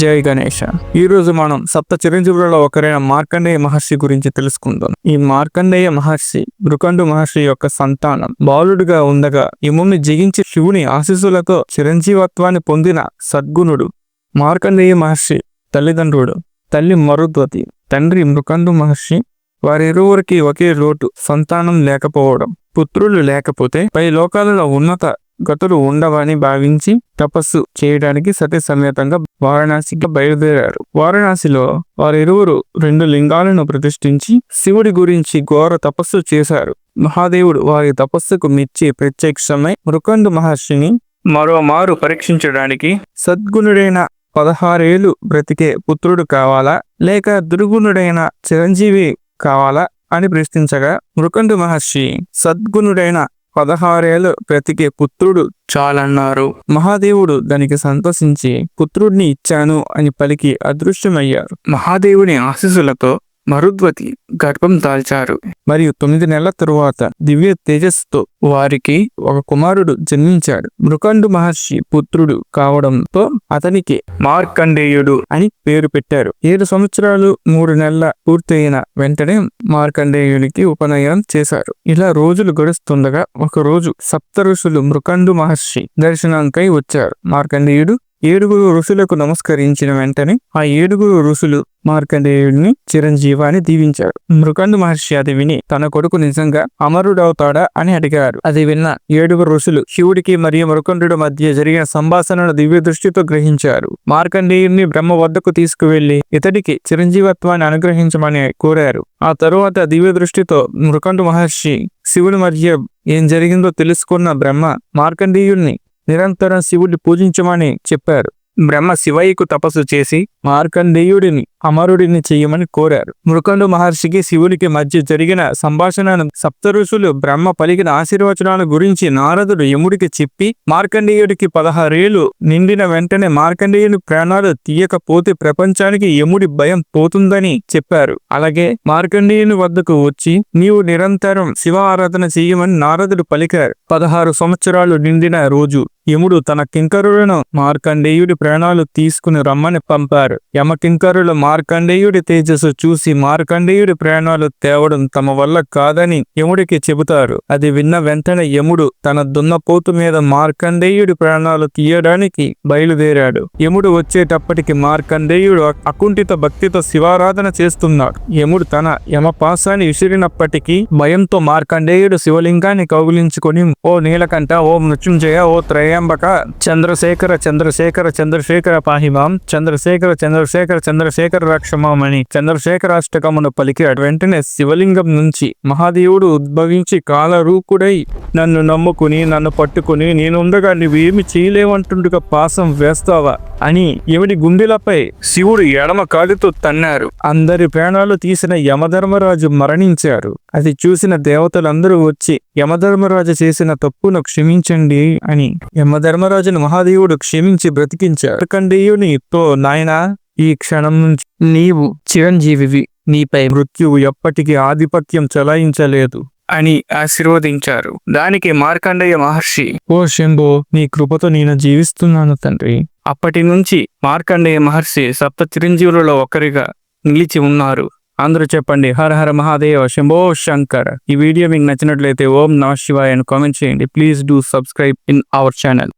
జై గణేష. ఈ రోజు మనం సప్త చిరంజీవులలో ఒకరైన మార్కండేయ మహర్షి గురించి తెలుసుకుందాం. ఈ మార్కండేయ మహర్షి మృకండు మహర్షి యొక్క సంతానం బాలుడుగా ఉండగా ఇముని జయించి శివుని ఆశీస్సులతో చిరంజీవత్వాన్ని పొందిన సద్గుణుడు మార్కండేయ మహర్షి తల్లిదండ్రుడు తల్లి మరుద్వతి తండ్రి మృకండు మహర్షి. వారిరువురికి ఒకే లోటు సంతానం లేకపోవడం పుత్రులు లేకపోతే పై లోకాలలో ఉన్నత గతులు ఉండవని భావించి తపస్సు చేయడానికి సతీ సమేతంగా వారణాసికి బయలుదేరారు. వారణాసిలో వారిరువురు రెండు లింగాలను ప్రతిష్ఠించి శివుడి గురించి ఘోర తపస్సు చేశారు. మహాదేవుడు వారి తపస్సుకు మెచ్చి ప్రత్యక్షమై మృకండు మహర్షిని మరోమారు పరీక్షించడానికి సద్గుణుడైన పదహారేళ్ళు బ్రతికే పుత్రుడు కావాలా? లేక దుర్గుణుడైన చిరంజీవి కావాలా? అని ప్రశ్నించగా మృకండు మహర్షి సద్గుణుడైన పదహారేళ్ళు బ్రతికే పుత్రుడు చాలన్నారు. మహాదేవుడు దానికి సంతోషించి పుత్రుడిని ఇచ్చాను అని పలికి అదృశ్యమయ్యారు మహాదేవుని ఆశీస్సులతో మరుద్వతి గర్భం దాల్చారు. మరియు తొమ్మిది నెలల తరువాత దివ్య తేజస్సుతో వారికి ఒక కుమారుడు జన్మించాడు. మృకండు మహర్షి పుత్రుడు కావడంతో అతనికి మార్కండేయుడు అని పేరు పెట్టారు. ఏడు సంవత్సరాలు మూడు నెలల పూర్తయిన వెంటనే మార్కండేయునికి ఉపనయనం చేశారు. ఇలా రోజులు గడుస్తుండగా ఒక రోజు సప్త ఋషులు మృకండు మహర్షి దర్శనానికై వచ్చారు. మార్కండేయుడు ఏడుగురు ఋషులకు నమస్కరించిన వెంటనే ఆ ఏడుగురు ఋషులు మార్కండేయుడిని చిరంజీవాని దీవించాడు మృకండు మహర్షి అది విని తన కొడుకు నిజంగా అమరుడవుతాడా అని అడిగారు. అది విన్న ఏడుగురు ఋషులు శివుడికి మరియు మృకండు మధ్య జరిగిన సంభాషణను దివ్య దృష్టితో గ్రహించారు. మార్కండేయుడిని బ్రహ్మ వద్దకు తీసుకువెళ్ళి ఇతడికి చిరంజీవత్వాన్ని అనుగ్రహించమని కోరారు. ఆ తరువాత దివ్య దృష్టితో మృకండు మహర్షి శివుడి మధ్య ఏం జరిగిందో తెలుసుకున్న బ్రహ్మ మార్కండేయుడిని నిరంతరం శివుడిని పూజించమని చెప్పారు. బ్రహ్మ శివయ్యకు తపస్సు చేసి మార్కండేయుడిని అమరుడిని చేయమని కోరారు. మృకండు మహర్షికి శివుడికి మధ్య జరిగిన సంభాషణను సప్త ఋషులు బ్రహ్మ పలికిన ఆశీర్వచనాల గురించి నారదుడు యముడికి చెప్పి మార్కండేయుడికి పదహారేళ్ళు నిండిన వెంటనే మార్కండేయుని ప్రాణాలు తీయకపోతే ప్రపంచానికి యముడి భయం పోతుందని చెప్పారు. అలాగే మార్కండేయుని వద్దకు వచ్చి నీవు నిరంతరం శివ ఆరాధన చేయమని నారదుడు పలికారు. పదహారు సంవత్సరాలు నిండిన రోజు యముడు తన కింకరులను మార్కండేయుడి ప్రాణాలు తీసుకుని రమ్మని పంపారు. యమకింకరుల మార్కండేయుడి తేజస్సు చూసి మార్కండేయుడి ప్రాణాలు తేవడం తమ వల్ల కాదని యముడికి చెబుతారు. అది విన్న వెంటనే యముడు తన దున్నపోతు మీద మార్కండేయుడి ప్రాణాలు తీయడానికి బయలుదేరాడు. యముడు వచ్చేటప్పటికి మార్కండేయుడు అకుంఠిత భక్తితో శివారాధన చేస్తున్నాడు. యముడు తన యమపాసాన్ని విసిరినప్పటికీ భయంతో మార్కండేయుడు శివలింగాన్ని కౌగిలించుకొని ఓ నీలకంఠ ఓ మృత్యుంజయ ఓ త్రయంబక చంద్రశేఖర చంద్రశేఖర చంద్రశేఖర పాహిమాం చంద్రశేఖర చంద్రశేఖర చంద్రశేఖర రక్షమామని చంద్రశేఖరాష్టకమును పలికాడు వెంటనే శివలింగం నుంచి మహాదేవుడు ఉద్భవించి కాలరూకుడై నన్ను నమ్ముకుని నన్ను పట్టుకుని నేనుండగా నువ్వేమి చేయలేవంటుండగా పాసం వేస్తావా అని ఎవడి గుండెలపై శివుడు ఎడమ కాలుతో తన్నారు. అందరి ప్రాణాలు తీసిన యమధర్మరాజు మరణించారు. అది చూసిన దేవతలందరూ వచ్చి యమధర్మరాజు చేసిన తప్పును క్షమించండి అని యమధర్మరాజును మహాదేవుడు క్షమించి బ్రతికించారు. కండేయునితో నాయనా ఈ క్షణం నుంచి నీవు చిరంజీవివి నీపై మృత్యువు ఎప్పటికీ ఆధిపత్యం చలాయించలేదు అని ఆశీర్వదించారు. దానికి మార్కండేయ మహర్షి ఓ శంభో నీ కృపతో నేను జీవిస్తున్నాను తండ్రి. అప్పటి నుంచి మార్కండేయ మహర్షి సప్త చిరంజీవులలో ఒకరిగా నిలిచి ఉన్నారు. అందరూ చెప్పండి హర హర మహాదేవ శంభో శంకర్. ఈ వీడియో మీకు నచ్చినట్లయితే ఓం నమ శివాయ్ అని కామెంట్ చేయండి. Please do subscribe in our channel.